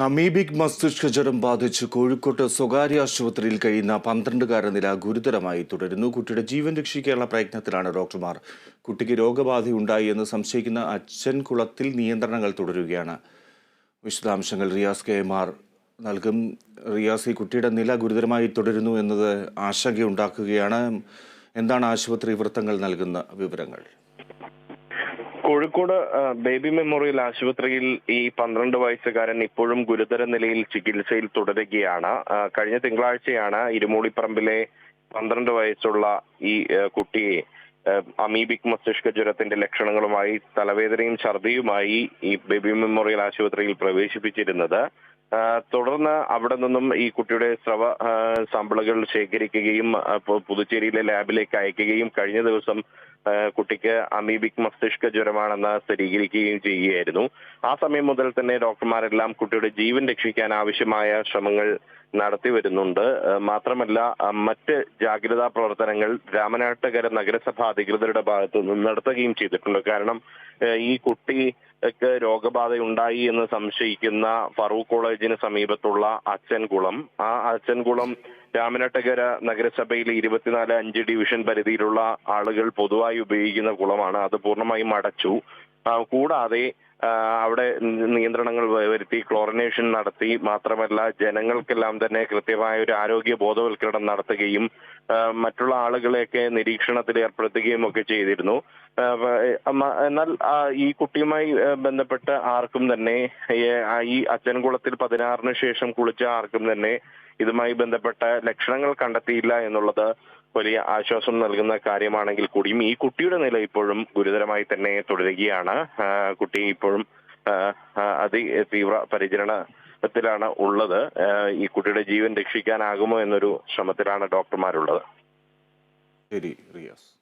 Amoebic മസ്തിഷ്ക ജ്വരം ബാധിച്ച് കോഴിക്കോട്ട് സ്വകാര്യ ആശുപത്രിയിൽ കഴിയുന്ന പന്ത്രണ്ടുകാരൻ നില ഗുരുതരമായി തുടരുന്നു. കുട്ടിയുടെ ജീവൻ രക്ഷിക്കാനുള്ള പ്രയത്നത്തിലാണ് ഡോക്ടർമാർ. കുട്ടിക്ക് രോഗബാധയുണ്ടായി എന്ന് സംശയിക്കുന്ന അച്ഛൻ കുളത്തിൽ നിയന്ത്രണങ്ങൾ തുടരുകയാണ്. വിശദാംശങ്ങൾ റിയാസ് കെ. എം. ആർ. നൽകും. റിയാസ് ഈ കുട്ടിയുടെ നില ഗുരുതരമായി തുടരുന്നു എന്നത് ആശങ്കയുണ്ടാക്കുകയാണ്. എന്താണ് ആശുപത്രി വൃത്തങ്ങൾ നൽകുന്ന വിവരങ്ങൾ? കോഴിക്കോട് ബേബി മെമ്മോറിയൽ ആശുപത്രിയിൽ ഈ പന്ത്രണ്ട് വയസ്സുകാരൻ ഇപ്പോഴും ഗുരുതര നിലയിൽ ചികിത്സയിൽ തുടരുകയാണ്. കഴിഞ്ഞ തിങ്കളാഴ്ചയാണ് ഇരുമൂളിപ്പറമ്പിലെ പന്ത്രണ്ട് വയസ്സുള്ള ഈ കുട്ടിയെ അമീബിക് മസ്തിഷ്ക ജ്വരത്തിന്റെ ലക്ഷണങ്ങളുമായി തലവേദനയും ഛർദിയുമായി ഈ ബേബി മെമ്മോറിയൽ ആശുപത്രിയിൽ പ്രവേശിപ്പിച്ചിരുന്നത്. തുടർന്ന് അവിടെ നിന്നും ഈ കുട്ടിയുടെ സ്രവ സാമ്പിളുകൾ ശേഖരിക്കുകയും പുതുച്ചേരിയിലെ ലാബിലേക്ക് അയക്കുകയും കഴിഞ്ഞ ദിവസം കുട്ടിക്ക് അമീബിക് മസ്തിഷ്ക ജ്വരമാണെന്ന് സ്ഥിരീകരിക്കുകയും ചെയ്യുകയായിരുന്നു. ആ സമയം മുതൽ തന്നെ ഡോക്ടർമാരെല്ലാം കുട്ടിയുടെ ജീവൻ രക്ഷിക്കാൻ ആവശ്യമായ ശ്രമങ്ങൾ നടത്തി വരുന്നുണ്ട്. മാത്രമല്ല മറ്റ് ജാഗ്രതാ പ്രവർത്തനങ്ങൾ രാമനാട്ടുകര നഗരസഭ അധികൃതരുടെ ഭാഗത്തു നിന്ന് നടത്തുകയും ചെയ്തിട്ടുണ്ട്. കാരണം ഈ കുട്ടിക്ക് രോഗബാധ ഉണ്ടായി എന്ന് സംശയിക്കുന്ന ഫറൂഖ് കോളേജിന് സമീപത്തുള്ള അച്ചൻകുളം. ആ അച്ചൻകുളം രാമനാട്ടുകര നഗരസഭയിലെ ഇരുപത്തിനാല് അഞ്ച് ഡിവിഷൻ പരിധിയിലുള്ള ആളുകൾ പൊതുവായി ഉപയോഗിക്കുന്ന കുളമാണ്. അത് പൂർണമായും അടച്ചു. കൂടാതെ അവിടെ നിയന്ത്രണങ്ങൾ വരുത്തി ക്ലോറിനേഷൻ നടത്തി മാത്രമല്ല ജനങ്ങൾക്കെല്ലാം തന്നെ കൃത്യമായ ഒരു ആരോഗ്യ ബോധവൽക്കരണം നടത്തുകയും മറ്റുള്ള ആളുകളെയൊക്കെ നിരീക്ഷണത്തിൽ ഏർപ്പെടുത്തുകയും ഒക്കെ ചെയ്തിരുന്നു. എന്നാൽ ഈ കുട്ടിയുമായി ബന്ധപ്പെട്ട ആർക്കും തന്നെ ഈ അച്ഛൻ ഈ അച്ഛൻകുളത്തിൽ പതിനാറിന് ശേഷം കുളിച്ച ആർക്കും തന്നെ ഇതുമായി ബന്ധപ്പെട്ട ലക്ഷണങ്ങൾ കണ്ടെത്തിയില്ല എന്നുള്ളത് വലിയ ആശ്വാസം നൽകുന്ന കാര്യമാണെങ്കിൽ കൂടിയും ഈ കുട്ടിയുടെ നില ഇപ്പോഴും ഗുരുതരമായി തന്നെ തുടരുകയാണ്. കുട്ടി കുട്ടി ഇപ്പോഴും ആ, ആ, അതി തീവ്ര പരിചരണത്തിലാണ് ഉള്ളത്. ഈ കുട്ടിയുടെ ജീവൻ രക്ഷിക്കാനാകുമോ എന്നൊരു ശ്രമത്തിലാണ് ഡോക്ടർമാരുള്ളത്. ശരി റിയാസ്.